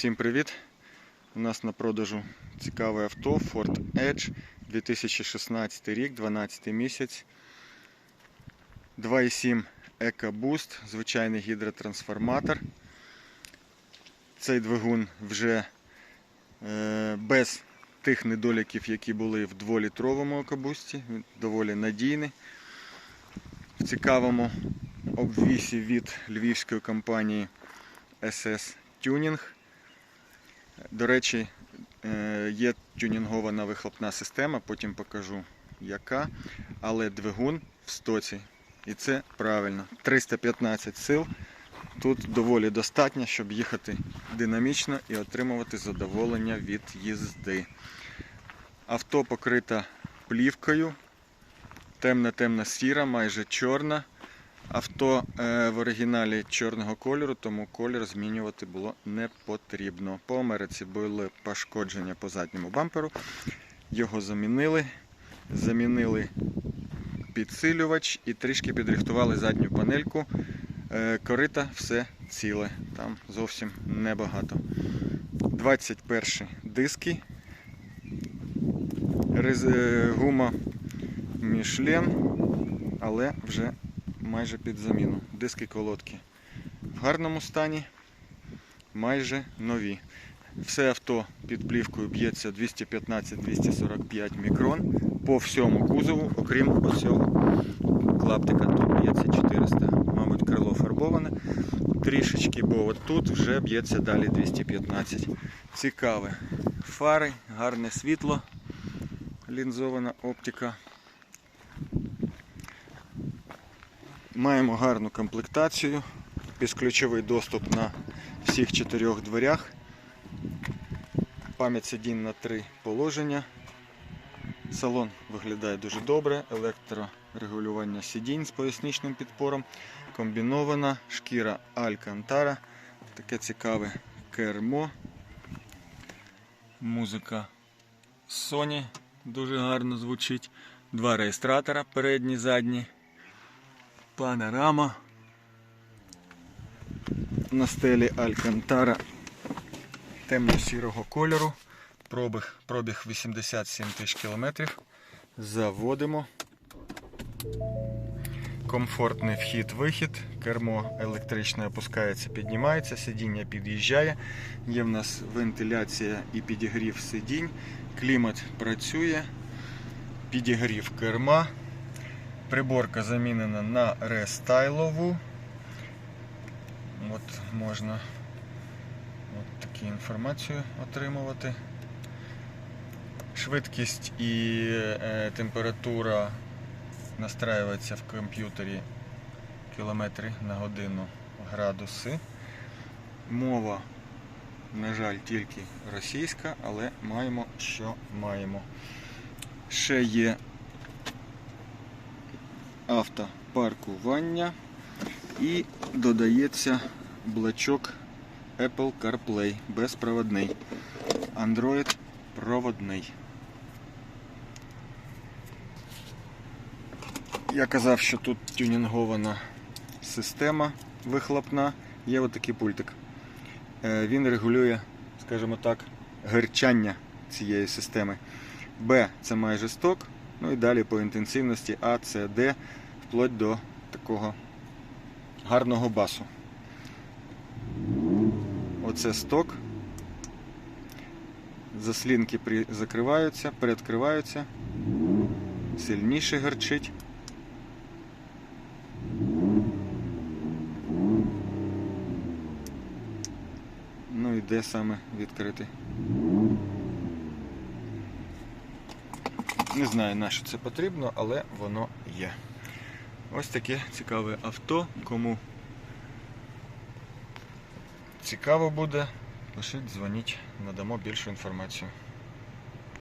Всім привіт! У нас на продажу цікаве авто Ford Edge 2016 рік, 12 місяць. 2,7 EcoBoost, звичайний гідротрансформатор. Цей двигун вже е, без тих недоліків, які були в 2-літровому EcoBoost. Він доволі надійний. В цікавому обвісі від львівської компанії SS Tuning. До речі, е, є тюнінгована вихлопна система, потім покажу яка, але двигун в стоці. І це правильно. 315 сил. Тут доволі достатньо, щоб їхати динамічно і отримувати задоволення від їзди. Авто покрите плівкою, темна-темна сіра, майже чорна. Авто е, в оригіналі чорного кольору, тому колір змінювати було не потрібно. По Америці були пошкодження по задньому бамперу. Його замінили. Замінили підсилювач і трішки підрихтували задню панельку. Е, корита все ціле, там зовсім небагато. 21 диски. Е, Гума Мішлен, але вже майже під заміну. Диски колодки в гарному стані, майже нові. Все авто під плівкою б'ється 215-245 мікрон по всьому кузову, окрім оцього клаптика, тут б'ється 400. Мабуть, крило фарбоване трішечки, бо от тут вже б'ється далі 215. Цікаве. Фари, гарне світло, лінзована оптика. Маємо гарну комплектацію, безключовий доступ на всіх чотирьох дверях, пам'ять сидінь на три положення. Салон виглядає дуже добре, електрорегулювання сидінь з поясничним підпором, комбінована шкіра Алькантара, таке цікаве кермо, музика Sony дуже гарно звучить, два реєстратора передні, задні панорама. На стелі Алькантара темно-сірого кольору. Пробіг, пробіг 87 тисяч кілометрів. Заводимо. Комфортний вхід-вихід. Кермо електричне опускається, піднімається, сидіння під'їжджає. Є в нас вентиляція і підігрів сидінь. Клімат працює. Підігрів керма. Приборка замінена на рестайлову. От можна от таку інформацію отримувати. Швидкість і е, температура настраюється в комп'ютері кілометри на годину градуси. Мова, на жаль, тільки російська, але маємо, що маємо. Ще є автопаркування і додається блочок Apple CarPlay безпроводний. Android проводний. Я казав, що тут тюнінгована система вихлопна. Є отакий пультик. Е, Він регулює, скажімо так, герчання цієї системи. Б це майже сток. Ну і далі по інтенсивності А, С, Д, вплоть до такого гарного басу. Оце сток. Заслінки при... закриваються, передкриваються, сильніше гарчить. Ну і де саме відкрити? Не знаю, на що це потрібно, але воно є. Ось таке цікаве авто. Кому цікаво буде, пишіть, дзвоніть, надамо більшу інформацію.